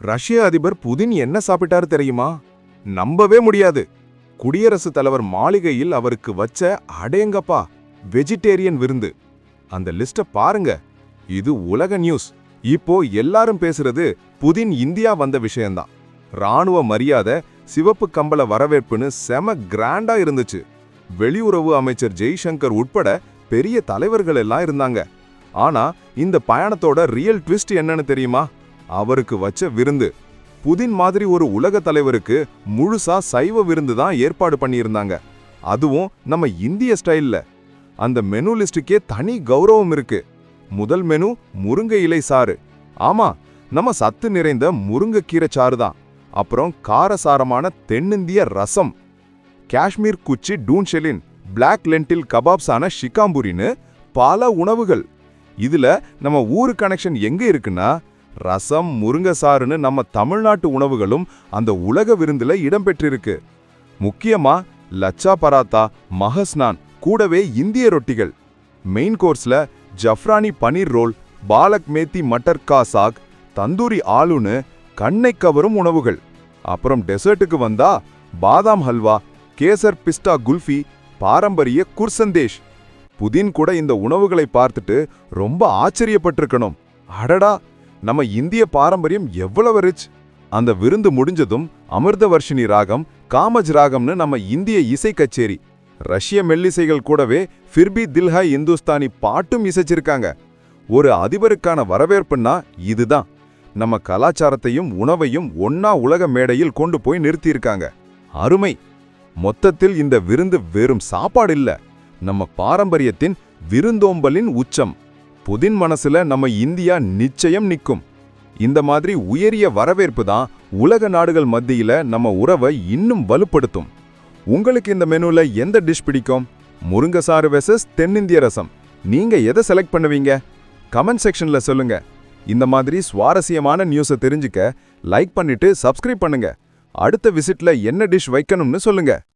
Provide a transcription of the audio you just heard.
ரஷ்ய அதிபர் புதின் என்ன சாப்பிட்டாரு தெரியுமா? நம்பவே முடியாது. குடியரசுத் தலைவர் மாளிகையில் அவருக்கு வச்ச அடேங்கப்பா வெஜிடேரியன் விருந்து. அந்த லிஸ்ட பாருங்க. இது உலக நியூஸ். இப்போ எல்லாரும் பேசுறது புதின் இந்தியா வந்த விஷயம்தான். ராணுவ மரியாதை சிவப்பு கம்பள வரவேற்புன்னு செம கிராண்டா இருந்துச்சு. வெளியுறவு அமைச்சர் ஜெய்சங்கர் உட்பட பெரிய தலைவர்கள் எல்லாம் இருந்தாங்க. ஆனா இந்த பயணத்தோட ரியல் ட்விஸ்ட் என்னன்னு தெரியுமா? அவருக்கு வச்ச விருந்து. புதின் மாதிரி ஒரு உலக தலைவருக்கு முழுசா சைவ விருந்து தான் ஏற்பாடு பண்ணியிருந்தாங்க. அதுவும் நம்ம இந்திய ஸ்டைல்ல. அந்த மெனு லிஸ்டுக்கே தனி கௌரவம் இருக்கு. முதல் மெனு முருங்கை இலை சாறு. ஆமா நம்ம சத்து நிறைந்த முருங்கைக்கீரை சாறு தான். அப்புறம் காரசாரமான தென்னிந்திய ரசம். காஷ்மீர் குச்சி டூன்ஷெலின் பிளாக் லென்டில் கபாப்ஸான ஷிகாம்புரின்னு பல உணவுகள். இதுல நம்ம ஊரு கனெக்ஷன் எங்க இருக்குன்னா ரசம் முருங்கசாறுன்னு நம்ம தமிழ்நாட்டு உணவுகளும் அந்த உலக விருந்துல இடம்பெற்றிருக்கு. முக்கியமா லச்சா பராத்தா மஹஸ்னான் கூடவே இந்திய ரொட்டிகள். மெயின் கோர்ஸ்ல ஜஃப்ரானி பனீர் ரோல் பாலக் மேத்தி மட்டர் கா சாக் தந்தூரி ஆளுன்னு கண்ணை கவரும் உணவுகள். அப்புறம் டெசர்ட்டுக்கு வந்தா பாதாம் ஹல்வா கேசர் பிஸ்டா குல்ஃபி பாரம்பரிய குர்சந்தேஷ். புதின் கூட இந்த உணவுகளை பார்த்துட்டு ரொம்ப ஆச்சரியப்பட்டிருக்கணும். அடடா! நம்ம இந்திய பாரம்பரியம் எவ்வளவு ரிச் அந்த விருந்து முடிஞ்சதும் அமிர்தவர்ஷினி ராகம் காமஜ் ராகம்னு நம்ம இந்திய இசை கச்சேரி. ரஷ்ய மெல்லிசைகள் கூடவே ஃபிர்பி தில்ஹா இந்துஸ்தானி பாட்டும் இசைச்சிருக்காங்க. ஒரு அதிபருக்கான வரவேற்புன்னா இதுதான். நம்ம கலாச்சாரத்தையும் உணவையும் ஒன்னா உலக மேடையில் கொண்டு போய் நிறுத்தியிருக்காங்க. அருமை! மொத்தத்தில் இந்த விருந்து வெறும் சாப்பாடு இல்ல. நம்ம பாரம்பரியத்தின் விருந்தோம்பலின் உச்சம். புதின் மனசுல நம்ம இந்தியா நிச்சயம் நிக்கும். இந்த மாதிரி உயரிய வரவேற்பு தான் உலக நாடுகள் மத்தியில நம்ம உறவை இன்னும் வலுப்படுத்தும். உங்களுக்கு இந்த மெனுல எந்த டிஷ் பிடிக்கும்? முருங்கசாறு வெசஸ் தென்னிந்திய ரசம். நீங்க எதை செலக்ட் பண்ணுவீங்க? கமெண்ட் செக்ஷன்ல சொல்லுங்க. இந்த மாதிரி சுவாரஸ்யமான நியூஸை தெரிஞ்சுக்க லைக் பண்ணிட்டு சப்ஸ்கிரைப் பண்ணுங்க. அடுத்த விசிட்ல என்ன டிஷ் வைக்கணும்னு சொல்லுங்க.